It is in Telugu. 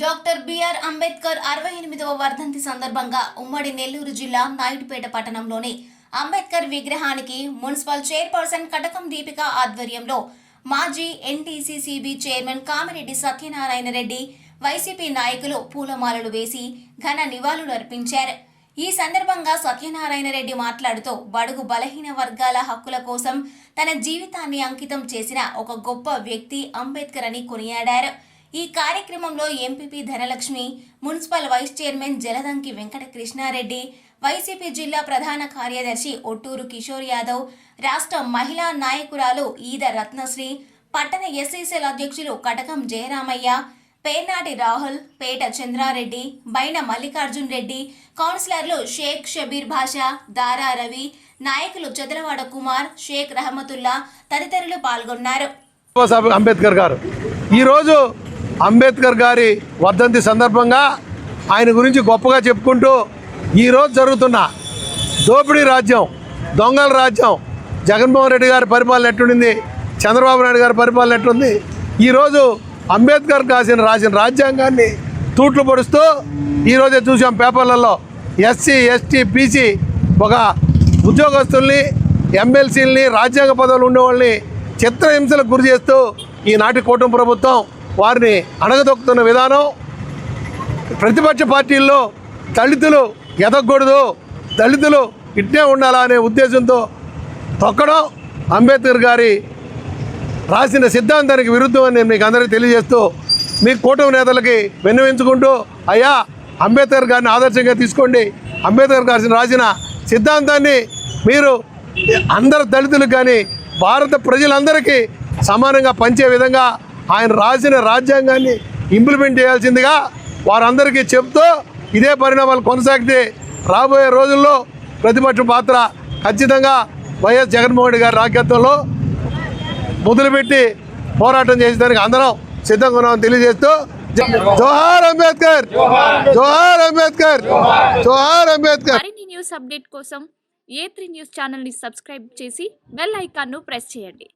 డాక్టర్ బిఆర్ అంబేద్కర్ అరవై ఎనిమిదవ వర్ధంతి సందర్భంగా ఉమ్మడి నెల్లూరు జిల్లా నాయుడుపేట పట్టణంలోని అంబేద్కర్ విగ్రహానికి మున్సిపల్ చైర్పర్సన్ కటకం దీపిక ఆధ్వర్యంలో మాజీ ఎన్టీసీసీబీ చైర్మన్ కామిరెడ్డి సత్యనారాయణ రెడ్డి వైసీపీ నాయకులు పూలమాలలు వేసి ఘన నివాళులు అర్పించారు. ఈ సందర్భంగా సత్యనారాయణ రెడ్డి మాట్లాడుతూ బడుగు బలహీన వర్గాల హక్కుల కోసం తన జీవితాన్ని అంకితం చేసిన ఒక గొప్ప వ్యక్తి అంబేద్కర్ అని కొనియాడారు. ఈ కార్యక్రమంలో MPP Dhanalakshmi municipal vice chairman Jaladanki Venkata Krishnareddy YCP జిల్లా ప్రధాన కార్యదర్శి ఒట్టూరు కిషోర్ యాదవ్ రాష్ట్ర మహిళా నాయకురాలు ఈద రత్నశ్రీ పట్టణ ఎస్ఈసీఎల్ అధ్యక్షులు కటకం జయరామయ్య పేర్నాటి రాహుల్ పేట చంద్రారెడ్డి బైన మల్లికార్జున్ రెడ్డి కౌన్సిలర్లు షేక్ షబీర్ భాషా దారా రవి నాయకులు చదలవాడ కుమార్ షేక్ రహమతుల్లా తదితరులు పాల్గొన్నారు. అంబేద్కర్ గారు ఈరోజు అంబేద్కర్ గారి వర్ధంతి సందర్భంగా ఆయన గురించి గొప్పగా చెప్పుకుంటూ ఈరోజు జరుగుతున్న దోపిడీ రాజ్యం దొంగల రాజ్యం జగన్మోహన్ రెడ్డి గారి పరిపాలన ఎట్టుండింది చంద్రబాబు నాయుడు గారి పరిపాలన ఎట్టుంది ఈరోజు అంబేద్కర్ రాసిన రాసిన రాజ్యాంగాన్ని తూట్లు పొడుస్తూ ఈరోజే చూసాం పేపర్లలో ఎస్సీ ఎస్టీ బీసీ ఒక ఉద్యోగస్తుల్ని ఎమ్మెల్సీలని రాజ్యాంగ పదవులు ఉండేవాళ్ళని చిత్రహింసలకు గురి చేస్తూ ఈనాటి కూటమి ప్రభుత్వం వారిని అణగదొక్కుతున్న విధానం ప్రతిపక్ష పార్టీల్లో దళితులు ఎదగకూడదు దళితులు ఇట్టే ఉండాలా అనే ఉద్దేశంతో తొక్కడం అంబేద్కర్ గారి రాసిన సిద్ధాంతానికి విరుద్ధం అని నేను మీకు అందరికీ తెలియజేస్తూ మీ కూటమి నేతలకి విన్నవించుకుంటూ అయ్యా అంబేద్కర్ గారిని ఆదర్శంగా తీసుకోండి. అంబేద్కర్ గారి రాసిన సిద్ధాంతాన్ని మీరు అందరు దళితులకు కానీ భారత ప్రజలందరికీ సమానంగా పంచే విధంగా ఆయన రాసిన రాజ్యాంగాన్ని ఇంప్లిమెంట్ చేయాల్సిందిగా వారందరికీ చెప్తూ ఇదే పరిణామాలు కొనసాగితే రాబోయే రోజుల్లో ప్రతిపక్ష పాత్ర ఖచ్చితంగా వైఎస్ జగన్మోహన్ రెడ్డి గారి నాయకత్వంలో మొదలుపెట్టి పోరాటం చేసేదానికి అందరం సిద్ధంగా ఉన్నామని తెలియజేస్తూ జోహార్ అంబేద్కర్ జోహార్ అంబేద్కర్ జోహార్ అంబేద్కర్. మరిన్ని న్యూస్ అప్డేట్ కోసం ఏ త్రీ న్యూస్ ఛానల్ని సబ్స్క్రైబ్ చేసి బెల్ ఐకాన్ను ప్రెస్ చేయండి.